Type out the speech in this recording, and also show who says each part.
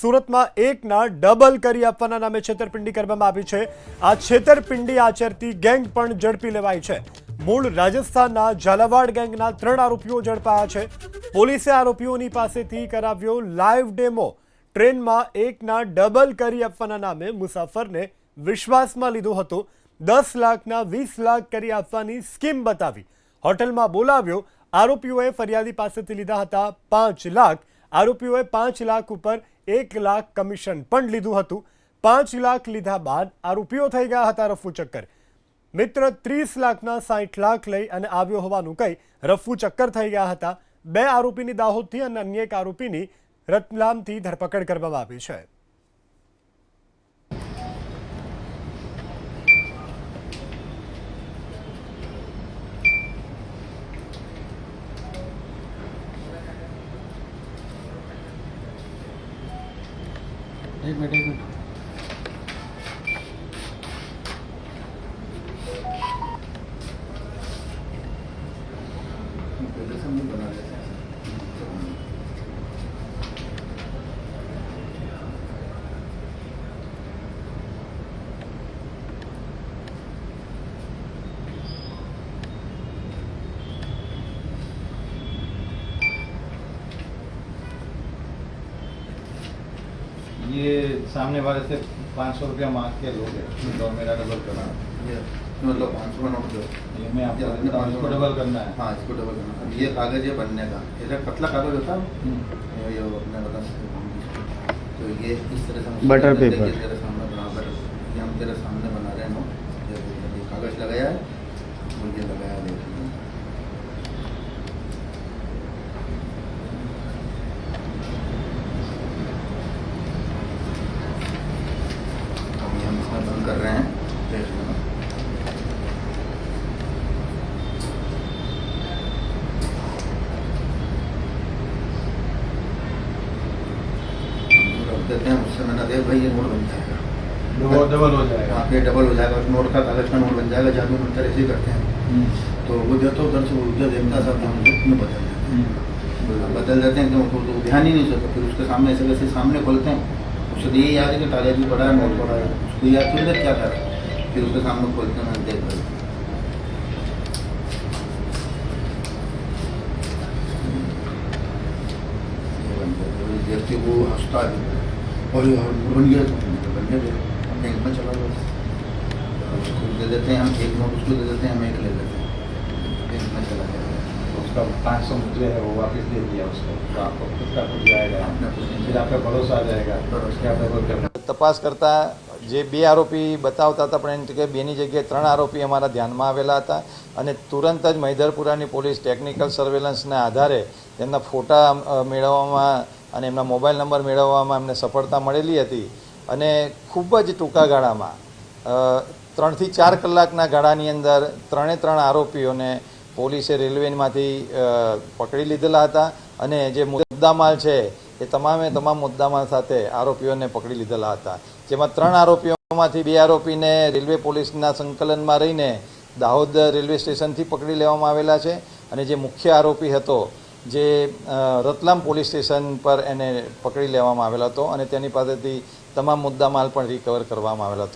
Speaker 1: સુરતમાં એકના ડબલ કરી આપવાના નામે છેતરપિંડી કરવામાં આવી છે. આ છેતરપિંડી આચરતી ગેંગ પણ ઝડપી લેવાઈ છે. મૂળ રાજસ્થાનના ઝાલાવાડ ગેંગના ત્રણ આરોપીઓ ઝડપાયા છે. પોલીસે આરોપીઓની પાસેથી કરાવ્યો લાઈવ ડેમો. ટ્રેનમાં એકના ડબલ કરી આપવાના નામે મુસાફરને વિશ્વાસમાં લીધો હતો. દસ લાખના વીસ લાખ કરી આપવાની સ્કીમ બતાવી. હોટલમાં બોલાવ્યો. આરોપીઓએ ફરિયાદી પાસેથી લીધા હતા પાંચ લાખ. આરોપીઓએ પાંચ લાખ ઉપર એક લાખ કમિશન પણ લીધું હતું. પાંચ લાખ લીધા બાદ આરોપીઓ થઈ ગયા હતા રફુ ચક્કર. મિત્ર ત્રીસ લાખના સાઠ લાખ લઈ અને આવ્યો હોવાનું કહી રફુ ચક્કર થઈ ગયા હતા. બે આરોપીની દાહોદથી અને અન્ય એક આરોપીની રતલામથી ધરપકડ કરવામાં આવી છે.
Speaker 2: ਇੱਕ ਮਿੰਟ ਇੱਕ ਮਿੰਟ ਸਮਝ ਬਣਾ
Speaker 3: ये सामने वाले से पाँच सौ रुपया मांग के लोगे और मेरा डबल करना
Speaker 2: ये मतलब पाँच सौ नोट दो।
Speaker 3: ये मैं आपको देता हूँ, इसको डबल करना है।
Speaker 2: हाँ इसको डबल करना अब ये कागज़ है बनने का। ऐसा पतला कागज़ होता है?
Speaker 3: हम्म।
Speaker 2: ये ये अपने बता सकते हैं। तो ये इस तरह से बटर
Speaker 4: Butter
Speaker 2: उसको
Speaker 4: paper.
Speaker 2: ये तेरे सामने बना बटर ये हम तेरे सामने बना रहे हैं नोट ये देख, ये कागज़ लगाया है और ये लगाया है देखिए अभी हम इसमें बंद कर रहे हैं। देख लेना देते हैं उससे मैंने दे भाई ये नोट बन जाएगा।
Speaker 3: वो डबल हो जाएगा।
Speaker 2: हाँ ये डबल हो जाएगा नोट का कागज़ का नोट बन जाएगा जहाँ भी मिलता ऐसे ही करते हैं।
Speaker 3: हम्म,
Speaker 2: तो वो जो तो उधर से उधर देखता सब हम उसमें बदल देते हैं।
Speaker 3: हम्म।
Speaker 2: बदल देते हैं तो तो ध्यान ही नहीं सकता फिर उसके सामने ऐसे वैसे सामने खोलते हैं। उससे तो यही याद है कि कागज़ भी पड़ा है नोट पड़ा है उसको याद थोड़ी ना क्या कर फिर उसके सामने खोलते हैं देख रहे व्यक्ति को हंसता है। और ये बन गया तो बनने दे हम बैंक में चला गया। उसको दे देते हैं, हम एक नोट उसको दे देते हैं, हम एक ले
Speaker 3: उसका पाँच सौ मुझे है वो वापस दे दिया उसको तो आपको खुद का कुछ जाएगा
Speaker 2: अपने कुछ नहीं
Speaker 3: फिर आपका भरोसा आ जाएगा
Speaker 2: भरोसा।
Speaker 3: क्या डबल करना
Speaker 5: તપાસ કરતા જે બે આરોપી બતાવતા હતા પણ એની જગ્યાએ બેની જગ્યાએ ત્રણ આરોપી અમારા ધ્યાનમાં આવેલા હતા અને તુરંત જ મૈદરપુરાની પોલીસ ટેકનિકલ સર્વેલન્સના આધારે તેમના ફોટા અ, મેળવવામાં અને એમના મોબાઈલ નંબર મેળવવામાં એમને સફળતા મળેલી હતી અને ખૂબ જ ટૂંકા ગાળામાં અ, ત્રણથી ચાર કલાકના ગાળાની અંદર ત્રણે ત્રણ આરોપીઓને પોલીસે રેલવેમાંથી પકડી લીધેલા હતા અને જે મુદ્દામાલ છે એ તમામે તમામ મુદ્દામાલ સાથે આરોપીઓને પકડી લીધેલા હતા. જેમાં ત્રણ આરોપીઓમાંથી બે આરોપીને રેલવે પોલીસના સંકલનમાં રહીને દાહોદ રેલવે સ્ટેશનથી પકડી લેવામાં આવેલા છે અને જે મુખ્ય આરોપી હતો જે રતલામ પોલીસ સ્ટેશન પર એને પકડી લેવામાં આવેલો હતો અને તેની પાસેથી તમામ મુદ્દામાલ પણ રિકવર કરવામાં આવેલો હતો.